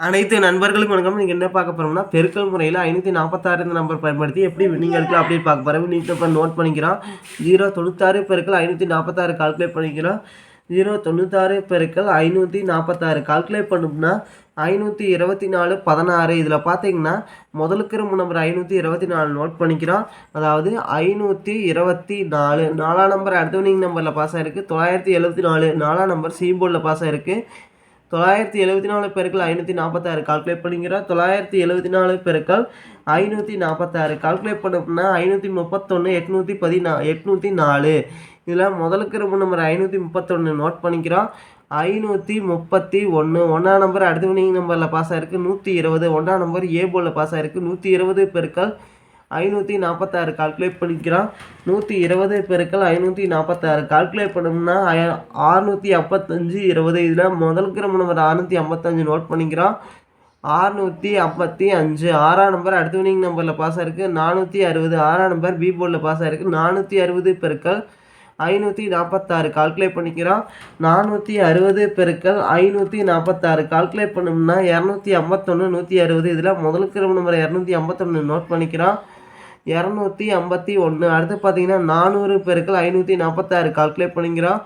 அனைத்து நண்பர்களுக்கும் வணக்கம். நீங்கள் என்ன பார்க்க போகிறோம்னா பெருக்கல் முறையில் ஐநூற்றி நாற்பத்தாறு நம்பர் பயன்படுத்தி எப்படி வின்னிங் எடுக்கலாம் அப்படின்னு பார்க்க போகிறோம் வின்னிங் நம்பர் நோட் பண்ணிக்கிறோம். ஜீரோ தொண்ணூத்தாறு பெருக்கள் ஐநூற்றி நாற்பத்தாறு கால்குலேட் பண்ணிக்கிறோம். ஜீரோ தொண்ணூத்தாறு பெருக்கள் ஐநூற்றி நாற்பத்தாறு கால்குலேட் பண்ணோம்னா ஐநூற்றி இருபத்தி நாலு பதினாறு. இதில் பார்த்தீங்கன்னா முதலுக்கு ரொம்ப நம்பர் ஐநூற்றி இருபத்தி நாலு நோட் பண்ணிக்கிறோம். அதாவது ஐநூற்றி இருபத்தி நாலு நாலாம் நம்பர் அடுத்த வினிங் நம்பரில் பாஸ் ஆகிருக்கு தொள்ளாயிரத்தி எழுபத்தி நாலு நாலாம் நம்பர் சி போர்டில் பாஸ் ஆகிருக்கு தொள்ளாயிரத்தி எழுபத்தி நாலு பெருக்கள் ஐநூற்றி நாற்பத்தாறு கால்குலேட் பண்ணிக்கிறோம். தொள்ளாயிரத்தி எழுபத்தி நாலு பெருக்கள் ஐநூற்றி நாற்பத்தாறு கால்குலேட் பண்ணோம்னா ஐநூற்றி முப்பத்தொன்று எட்நூற்றி பதினா எட்நூற்றி நாலு. இதில் முதலுக்கு ரொம்ப நம்பர் ஐநூற்றி முப்பத்தொன்று நோட் பண்ணிக்கிறோம். ஐநூற்றி முப்பத்தி ஒன்று ஒன்றாம் நம்பர் அடுத்த வினிங் நம்பரில் பாஸ் ஆகிருக்கு நூற்றி இருபது. ஒன்றாம் நம்பர் ஏ போலில் பாஸ் ஆகிருக்கு நூற்றி இருபது பெருக்கள் ஐநூற்றி நாற்பத்தாறு கால்குலேட் பண்ணிக்கிறான் நூற்றி இருபது பெருக்கள் ஐநூற்றி நாற்பத்தாறு கால்குலேட் பண்ணோம்னா ஆறுநூற்றி ஐம்பத்தஞ்சு இருபது. இதில் முதல் கிரம நம்பர் அறுநூற்றி ஐம்பத்தஞ்சு நோட் பண்ணிக்கிறான். ஆறுநூற்றி ஐம்பத்தி அஞ்சு. ஆறாம் நம்பர் அடுத்த வினிங் நம்பரில் பாஸ் ஆயிருக்கு. நானூற்றி அறுபது. ஆறாம் நம்பர் பி போர்டில் பாஸ் ஆயிருக்கு. நானூற்றி அறுபது பெருக்கள் ஐநூற்றி நாற்பத்தாறு கால்குலேட் பண்ணிக்கிறான். நானூற்றி அறுபது பெருக்கள் ஐநூற்றி நாற்பத்தாறு கால்குலேட் பண்ணோம்னா இரநூத்தி ஐம்பத்தொன்று நூற்றி அறுபது. இதில் முதல் கிரம நம்பர் இரநூத்தி ஐம்பத்தொன்று நோட் பண்ணிக்கிறான். இரநூத்தி ஐம்பத்தி ஒன்று அடுத்து பார்த்தீங்கன்னா நானூறு பெருக்கள் ஐநூற்றி நாற்பத்தாறு கால்குலேட் பண்ணிக்கிறோம்.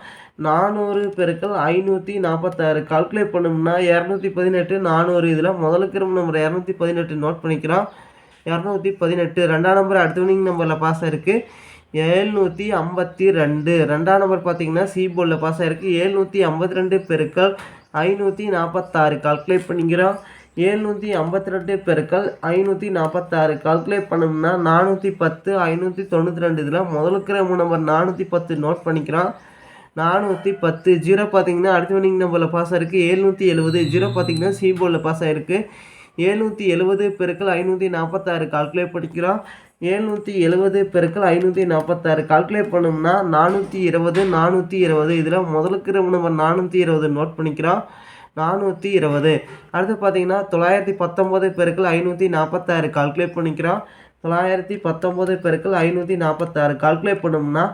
நானூறு பெருக்கள் ஐநூற்றி நாற்பத்தாறு கால்குலேட் பண்ணோம்னா இரநூத்தி பதினெட்டு நானூறு. இதில் முதலுக்கு நம்பர் இரநூத்தி பதினெட்டு நோட் பண்ணிக்கிறோம். இரநூத்தி பதினெட்டு. ரெண்டாம் நம்பர் அடுத்த வினிங் நம்பரில் பாஸ் ஆகிருக்கு ஏழ்நூற்றி ஐம்பத்தி ரெண்டு. ரெண்டாம் நம்பர் பார்த்தீங்கன்னா சி போர்டில் பாஸ் ஆயிருக்கு. ஏழ்நூற்றி ஐம்பத்தி ரெண்டு பெருக்கள் ஐநூற்றி நாற்பத்தாறு கால்குலேட் பண்ணிக்கிறோம். ஏழ்நூற்றி ஐம்பத்தி ரெண்டு பெருக்கள் ஐநூற்றி நாற்பத்தாறு கால்குலேட் பண்ணோம்னா நானூற்றி பத்து ஐநூற்றி தொண்ணூற்றி ரெண்டு. இதில் முதலுக்கிற நம்பர் நானூற்றி பத்து நோட் பண்ணிக்கிறோம் நானூற்றி பத்து ஜீரோ பார்த்தீங்கன்னா அடுத்த வினிங் நம்பரில் பாஸ் ஆகிருக்கு ஏழ்நூற்றி எழுபது ஜீரோ பார்த்தீங்கன்னா சி போர்டில் பாஸ் ஆகிருக்கு ஏழ்நூற்றி எழுபது பெருக்கள் ஐநூற்றி நாற்பத்தாறு கால்குலேட் பண்ணிக்கிறோம் ஏழ்நூற்றி எழுபது பெருக்கள் ஐநூற்றி நாற்பத்தாறு கால்குலேட் பண்ணோம்னா நானூற்றி இருபது நானூற்றி இருபது. இதில் முதலுக்கு நம்பர் நானூற்றி இருபது நோட் பண்ணிக்கிறோம் நானூற்றி இருபது. அடுத்து பார்த்தீங்கன்னா தொள்ளாயிரத்தி பத்தொம்போது பெருக்கள் ஐநூற்றி நாற்பத்தாறு கால்குலேட் பண்ணிக்கிறோம். தொள்ளாயிரத்தி பத்தொம்போது பெருக்கள் ஐநூற்றி நாற்பத்தாறு கால்குலேட் பண்ணோம்னா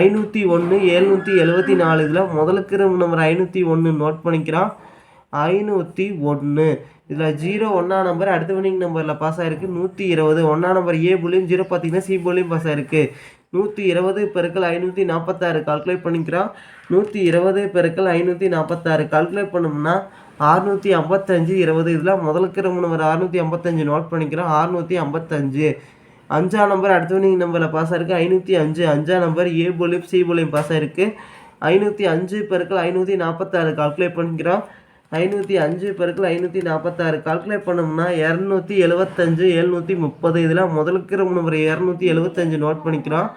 ஐநூற்றி ஒன்று எழுநூற்றி எழுபத்தி நாலு. இதில் முதலுக்கு நம்பர் ஐநூற்றி ஒன்று நோட் பண்ணிக்கிறோம். ஐநூற்றி ஒன்று இதில் ஜீரோ ஒன்றா நம்பர் அடுத்த வினிங் நம்பரில் பாஸ் ஆகிருக்கு நூற்றி இருபது. ஒன்றா நம்பர் ஏ புள்ளியும் ஜீரோ பார்த்தீங்கன்னா சி புள்ளியும் பாஸ் ஆகிருக்கு நூற்றி இருபது பெருக்கள் ஐநூற்றி நாற்பத்தாறு கால்குலேட் பண்ணிக்கிறோம் நூற்றி இருபது பெருக்கள் ஐநூற்றி நாற்பத்தாறு கால்குலேட் பண்ணோம்னா அறுநூற்றி ஐம்பத்தஞ்சு இருபது. இதில் முதலுக்கு ரொம்ப நம்பர் அறுநூற்றி ஐம்பத்தஞ்சு நோட் பண்ணிக்கிறோம். அறுநூற்றி ஐம்பத்தஞ்சு. அஞ்சாம் நம்பர் அடுத்த நம்பரில் பாஸ் ஆயிருக்கு. ஐநூற்றி அஞ்சு அஞ்சாம் நம்பர் ஏ போலியும் சி போலியும் பாஸ் ஆயிருக்கு. ஐநூற்றி அஞ்சு பெருக்கள் ஐநூற்றி நாற்பத்தாறு கால்குலேட் பண்ணிக்கிறோம். ஐநூற்றி அஞ்சு பெருக்கள் ஐநூற்றி நாற்பத்தாறு கால்குலேட் பண்ணோம்னா இரநூத்தி எழுபத்தஞ்சு எழுநூற்றி முப்பது. இதில் முதலுக்கிற நம்பர் இரநூத்தி எழுபத்தஞ்சு நோட் பண்ணிக்கிறோம்.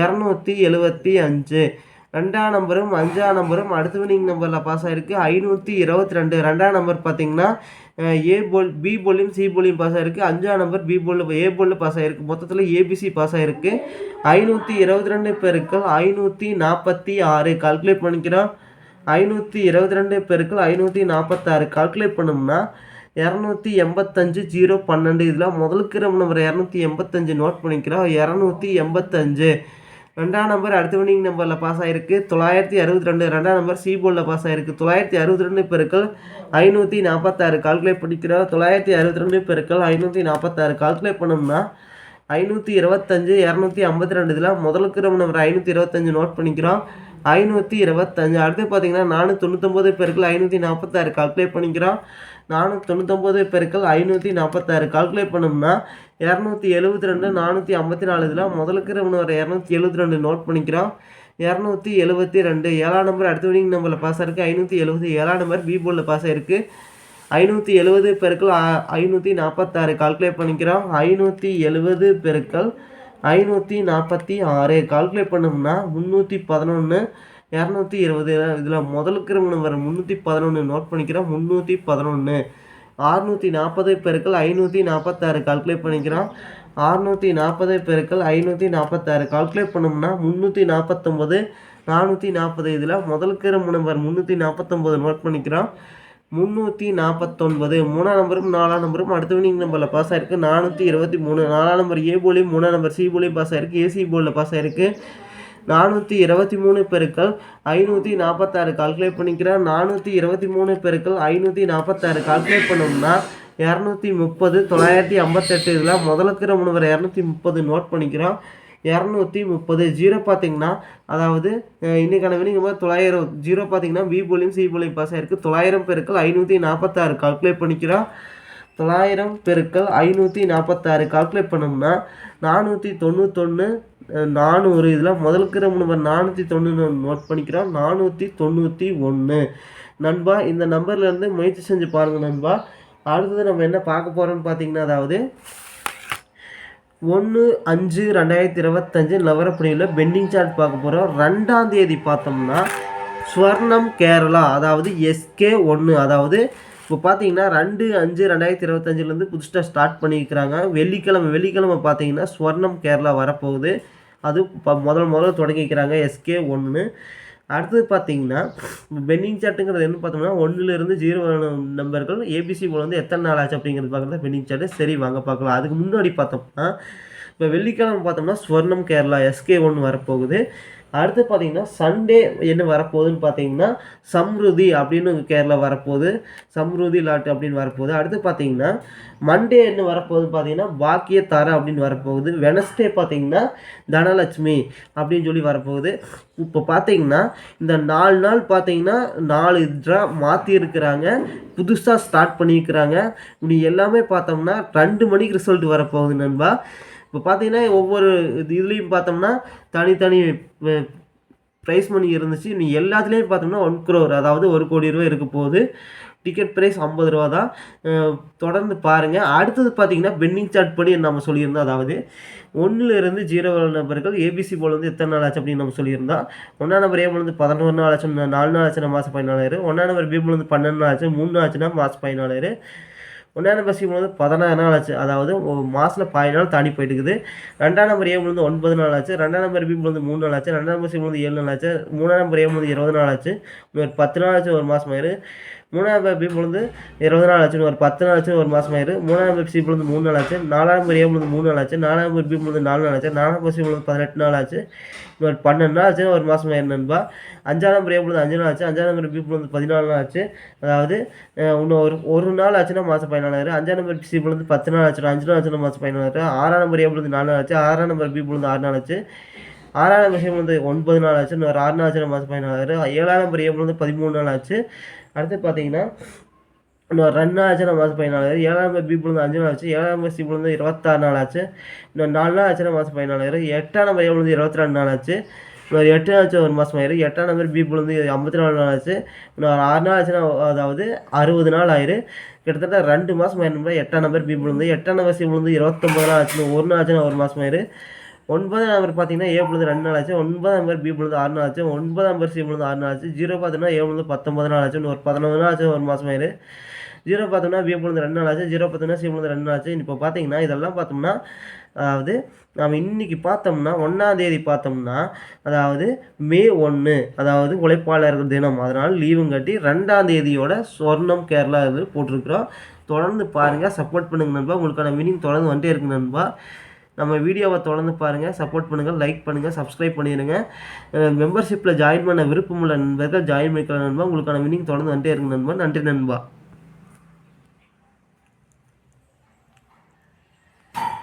இரநூத்தி எழுபத்தி அஞ்சு. ரெண்டாம் நம்பரும் அஞ்சாம் நம்பரும் அடுத்த வினிங் நம்பரில் பாஸ் ஆகிருக்கு ஐநூற்றி இருபத்தி ரெண்டு. ரெண்டாம் நம்பர் பார்த்தீங்கன்னா ஏ போல் பி போலையும் சி போலையும் பாஸ் ஆகிருக்கு அஞ்சாம் நம்பர் பி போலில் ஏ போலில் பாஸ் ஆகிருக்கு மொத்தத்தில் ஏபிசி பாஸ் ஆகிருக்கு ஐநூற்றி இருபத்தி ரெண்டு பெருக்கள் ஐநூற்றி நாற்பத்தி ஆறு. கால்குலேட் பண்ணிக்கிறோம். ஐநூற்றி இருபத்தி ரெண்டு பெருக்கள் ஐநூற்றி நாற்பத்தாறு கால்குலேட் பண்ணோம்னா இரநூத்தி எண்பத்தஞ்சு ஜீரோ பன்னெண்டு. இதில் முதலுக்கு நம்பர் இரநூத்தி எண்பத்தஞ்சு நோட் பண்ணிக்கிறோம். இரநூத்தி எண்பத்தஞ்சு. ரெண்டாம் நம்பர் அடுத்த வினிங் நம்பரில் பாஸ் ஆகிருக்கு தொள்ளாயிரத்தி அறுபத்தி ரெண்டு. ரெண்டாம் நம்பர் சி போர்டில் பாஸ் ஆகிருக்கு தொள்ளாயிரத்தி அறுபத்தி ரெண்டு பெருக்கள் ஐநூற்றி நாற்பத்தாறு கால்குலேட் பண்ணிக்கிறோம். தொள்ளாயிரத்தி அறுபத்தி ரெண்டு பெருக்கள் ஐநூற்றி நாற்பத்தாறு கால்குலேட் பண்ணோம்னா ஐநூற்றி இருபத்தஞ்சு இரநூத்தி ஐம்பத்தி ரெண்டு. இதில் முதலுக்கு நம்பர் ஐநூற்றி இருபத்தஞ்சு நோட் பண்ணிக்கிறோம். ஐநூற்றி இருபத்தஞ்சு. அடுத்து பார்த்தீங்கன்னா நானூற்றி தொண்ணூத்தொம்பது பெருக்கள் ஐநூற்றி நாற்பத்தாறு. கால்குலேட் பண்ணிக்கிறோம். நானூற்றி தொண்ணூத்தொம்பது பெருக்கள் ஐநூற்றி நாற்பத்தாறு. கால்குலேட் பண்ணோம்னா இரநூத்தி எழுபத்தி ரெண்டு நானூற்றி ஐம்பத்தி நாலு. இதில் முதலுக்கு வர இரநூத்தி எழுபத்தி ரெண்டு நோட் பண்ணிக்கிறோம். இரநூத்தி எழுபத்தி ரெண்டு. ஏழாம் நம்பர் அடுத்த வினிங் நம்பரில் பாஸ் ஆயிருக்கு. ஐநூற்றி எழுபது ஏழாம் நம்பர் பி போர்டில் பாஸ் ஆயிருக்கு. ஐநூற்றி எழுபது பெருக்கள் ஐநூற்றி நாற்பத்தாறு. கால்குலேட் பண்ணிக்கிறோம். ஐநூற்றி எழுபது பெருக்கள் ஐநூற்றி நாற்பத்தி ஆறு. கால்குலேட் பண்ணோம்னா முந்நூற்றி பதினொன்று இரநூத்தி இருபது. இதில் முதலுக்கு நம்பர் முந்நூற்றி பதினொன்று நோட் பண்ணிக்கிறோம். முந்நூற்றி பதினொன்று ஆறுநூற்றி நாற்பது பெருக்கள் ஐநூற்றி நாற்பத்தாறு. கால்குலேட் பண்ணிக்கிறோம். ஆறுநூற்றி நாற்பது பெருக்கள் ஐநூற்றி நாற்பத்தாறு. கால்குலேட் பண்ணோம்னா முந்நூற்றி நாற்பத்தொம்பது நானூற்றி நாற்பது. இதில் முதலுக்கு நம்பர் முந்நூற்றி நாற்பத்தொம்பது நோட் பண்ணிக்கிறோம். முந்நூற்றி நாற்பத்தொன்பது மூணாம் நம்பரும் நாலாம் நம்பரும் அடுத்த வினிங் நம்பரில் பாஸ் ஆயிருக்கு. நானூற்றி இருபத்தி மூணு. நாலாம் நம்பர் ஏ போலையும் மூணாம் நம்பர் சி போலையும் பாஸ் ஆயிருக்கு. ஏசி போலில் பாஸ் ஆயிருக்கு. நானூற்றி இருபத்தி மூணு பெருக்கள் ஐநூற்றி நாற்பத்தாறு கால்குலேட் பண்ணிக்கிறேன் நானூற்றி இருபத்தி மூணு பெருக்கள் ஐநூற்றி நாற்பத்தாறு கால்குலேட் பண்ணோம்னா இரநூத்தி முப்பது தொள்ளாயிரத்தி ஐம்பத்தெட்டு. இதில் முதல்ல இருக்கிற இரநூத்தி முப்பது நோட் பண்ணிக்கிறோம். இரநூத்தி முப்பது ஜீரோ பார்த்தீங்கன்னா அதாவது இன்றைக்கான இன்னைக்கான போது தொள்ளாயிரம் ஜீரோ பார்த்தீங்கன்னா பி போலியும் சி போலியும் பாஸ் ஆயிருக்கு. தொள்ளாயிரம் பெருக்கள் ஐநூற்றி நாற்பத்தாறு கால்குலேட் பண்ணிக்கிறோம். தொள்ளாயிரம் பெருக்கள் ஐநூற்றி நாற்பத்தாறு கால்குலேட் பண்ணோம்னா நானூற்றி தொண்ணூத்தொன்று நானூறு இதில் முதலுக்கிற நம்பர் நானூற்றி தொண்ணூறு நோட் பண்ணிக்கிறோம். நானூற்றி தொண்ணூற்றி ஒன்று நண்பா இந்த நம்பர்லேருந்து முயற்சி செஞ்சு பாருங்கள் நண்பா. அடுத்தது நம்ம என்ன பார்க்க போகிறோம்னு பார்த்தீங்கன்னா அதாவது ஒன்று அஞ்சு ரெண்டாயிரத்தி இருபத்தஞ்சு நவரப்புணியில் பெண்டிங் சார்ட் பார்க்க போகிறோம் ரெண்டாம் தேதி பார்த்தோம்னா ஸ்வர்ணம் கேரளா அதாவது எஸ்கே ஒன்று அதாவது இப்போ பார்த்தீங்கன்னா ரெண்டு அஞ்சு ரெண்டாயிரத்தி இருபத்தஞ்சிலேருந்து புதுசாக ஸ்டார்ட் பண்ணியிருக்கிறாங்க. வெள்ளிக்கிழமை வெள்ளிக்கிழமை பார்த்தீங்கன்னா ஸ்வர்ணம் கேரளா வரப்போகுது. அது இப்போ முதல் முதல்ல தொடங்கிக்கிறாங்க எஸ்கே ஒன்று அடுத்தது பார்த்தீங்கன்னா பெண்டிங் சார்ட்டுங்கிறது என்ன பார்த்தோம்னா ஒன்றுலேருந்து ஜீரோ நம்பர்கள் ஏபிசி போல் வந்து எத்தனை நாள் ஆச்சு அப்படிங்கிறது பார்க்குறது பெண்டிங் சார்ட்டு சரி வாங்க பார்க்கலாம். அதுக்கு முன்னாடி பார்த்தோம்னா இப்போ வெள்ளிக்கிழமை பார்த்தோம்னா ஸ்வர்ணம் கேரளா எஸ்கே ஒன்று வரப்போகுது. அடுத்து பார்த்தீங்கன்னா சண்டே என்ன வரப்போகுதுன்னு பார்த்தீங்கன்னா சம்ருதி அப்படின்னு கேரளா வரப்போகுது. சம்ருதி லாட் அப்படின்னு வரப்போகுது. அடுத்து பார்த்தீங்கன்னா மண்டே என்ன வரப்போகுதுன்னு பார்த்தீங்கன்னா பாக்கிய தர அப்படின்னு வரப்போகுது. வெனஸ்டே பார்த்தீங்கன்னா தனலட்சுமி அப்படின்னு சொல்லி வரப்போகுது. இப்போ பார்த்தீங்கன்னா இந்த நாலு நாள் பார்த்தீங்கன்னா நாலு இதாக மாற்றிருக்கிறாங்க புதுசாக ஸ்டார்ட் பண்ணியிருக்கிறாங்க. இப்படி எல்லாமே பார்த்தோம்னா ரெண்டு மணிக்கு ரிசல்ட் வரப்போகுது நண்பா. இப்போ பார்த்தீங்கன்னா ஒவ்வொரு இது இதுலேயும் பார்த்தோம்னா தனித்தனி ப்ரைஸ் மணி இருந்துச்சு. நீ எல்லாத்துலேயும் பார்த்தோம்னா ஒன் க்ரோர் அதாவது ஒரு கோடி ரூபாய் இருக்க போகுது. டிக்கெட் ப்ரைஸ் ஐம்பது ரூபா தான். தொடர்ந்து பாருங்கள் அடுத்தது பார்த்தீங்கன்னா பெண்டிங் சார்ட் படி நம்ம சொல்லியிருந்தோம். அதாவது ஒன்றுலேருந்து ஜீரோ நபர்கள் ஏபிசி போல் வந்து எத்தனை நாள் ஆச்சு அப்படின்னு நம்ம சொல்லியிருந்தோம். ஒன்றாம் நம்பர் ஏ வந்து பதினோரு நாள் ஆச்சு நாலு நாள் ஆச்சுன்னா மாதம் பதினாலாயிரம். ஒன்றாம் நம்பர் பி வந்து பன்னெண்டு நாள் ஆச்சு மூணு நாள் ஆச்சுன்னா மாதம் பதினாலாயிரம். ஒன்றாம் நம்பர் சி வந்து பதினாறு நாள் ஆச்சு அதாவது ஒரு மாதத்தில் பாதி நாள் தாண்டி போயிட்டு இருக்குது ரெண்டாம் நம்பர் ஏ வந்து ஒன்பது நாள் ஆச்சு ரெண்டாம் நம்பர் பி வந்து மூணு நாள் ஆச்சு ரெண்டாம் நம்பர் சி வந்து ஏழு நாள் ஆச்சு மூணாம் நம்பர் ஏ வந்து இருபது நாள் ஆச்சு ஒரு பத்து நாள் ஆச்சு ஒரு மாதம் ஆயிரு மூணாம் நம்பர் பி வந்து இருபது நாள் ஆச்சு ஒரு பத்து நாள் ஆச்சு ஒரு மாதம் ஆயிரு மூணாம் நம்பர் சி வந்து மூணு நாள் ஆச்சு நாலாம் நம்பர் ஏ வந்து மூணு நாள் ஆச்சு நாலாம் நம்பர் பி வந்து நாலு நாள் ஆச்சு நாலாம் நம்பர் சி வந்து பதினெட்டு நாள் ஆச்சு ஒரு பன்னெண்டு நாள் ஆச்சு ஒரு மாதம் ஆயிரு நண்பா? அஞ்சாம் நம்பர் ஏப்ரல் வந்து அஞ்சு நாள் ஆச்சு. அஞ்சாம் நம்பர் பீப்புள் வந்து பதினாலு நாள் ஆச்சு. அதாவது இன்னும் ஒரு ஒரு நாள் ஆச்சுன்னா மாதம் பதினாலாயிரம். அஞ்சாம் நம்பர் சி வந்து பத்து நாள் ஆச்சு அஞ்சு நாள் ஆச்சுன்னா மாதம் பதினாலாயிரம். ஆறாம் நம்பர் ஏப்ரல் வந்து நாலு நாள் ஆச்சு. ஆறாம் நம்பர் பீப்புள் வந்து ஆறு நாள் ஆச்சு. ஆறாம் நம்பர் சி வந்து ஒன்பது நாள் ஆச்சு. இன்னொரு ஆறு நாள் ஆச்சுன்னா மாதம் பதினாலாயிரம். ஏழாம் நம்பர் ஏப்ரல் வந்து பதிமூணு நாள் ஆச்சு. அடுத்து பார்த்தீங்கன்னா இன்னும் ரெண்டு நாள் ஆச்சுன்னா மாதம் பதினாலாயிரம் ஏழாம் நம்பர் பி வந்து அஞ்சு நாள் ஆச்சு. ஏழாம் நம்பர் சி இருபத்தாறு நாள் ஆச்சு. இன்னும் நாலு நாள் ஆச்சுன்னா மாதம் பதினாலாயிரம் எட்டாம் நம்பர் எவ்வளோ இருபத்தி ரெண்டு நாள் ஆச்சு. இன்னொரு எட்டு நாள் ஆச்சு ஒரு மாதம் ஆயிரும் எட்டாம் நம்பர் பி வந்து ஐம்பத்தி நாலு நாள் ஆச்சு. இன்னொரு ஆறு நாள் ஆச்சுன்னா அதாவது அறுபது நாள் ஆயிரும் கிட்டத்தட்ட ரெண்டு மாதம் ஆயிருந்தா எட்டாம் நம்பர் பி வந்து எட்டாம் நம்பர் சி வந்து இருபத்தொம்பது நாள் ஆச்சுன்னு ஒரு நாள் ஆச்சுன்னா ஒரு மாதம் ஆயிரும் ஒன்பதாம் நம்பர் பார்த்தீங்கன்னா ஏ பொழுது ரெண்டு நாள் ஆச்சு. ஒன்பதாம் நம்பர் பி பொழுது ஆறு நாள் ஆச்சு. ஒன்பதாம் நம்பர் சி பொழுது ஆறு நாள் ஆச்சு. ஜீரோ பார்த்தீங்கன்னா ஏ பொழுது பத்தொம்பது நாள் ஆச்சு. ஒரு பதினொன்று நாள் ஆச்சு ஒரு மாதம் ஆயிரும் ஜீரோ பார்த்தோம்னா பி பொழுது ரெண்டு நாள் ஆச்சு. ஜீரோ பார்த்தோம்னா சி பொழுது ரெண்டு நாள் ஆச்சு. இப்போ பார்த்தீங்கன்னா இதெல்லாம் பார்த்தோம்னா அதாவது நாம் இன்றைக்கி பார்த்தோம்னா ஒன்றாந்தேதி பார்த்தோம்னா அதாவது மே ஒன்று அதாவது உழைப்பாளர்கள் தினம். அதனால் லீவும் கட்டி ரெண்டாம் தேதியோட சொர்ணம் கேரளா இது போட்டிருக்கிறோம். தொடர்ந்து பாருங்கள் சப்போர்ட் பண்ணுங்க நண்பா. உங்களுக்கான வினிங் தொடர்ந்து வந்துட்டே இருக்கு நண்பா. நம்ம வீடியோவை தொடர்ந்து பாருங்கள் சப்போர்ட் பண்ணுங்கள் லைக் பண்ணுங்கள் சப்ஸ்கிரைப் பண்ணிடுங்க மெம்பர்ஷிப்பில் ஜாயின் பண்ண விருப்பமுள்ள நண்பர்கள் ஜாயின் பண்ணிக்கலாம் நண்பா. உங்களுக்கான வினிங் தொடர்ந்து வந்துட்டே இருக்கு நண்பா. நன்றி நண்பா.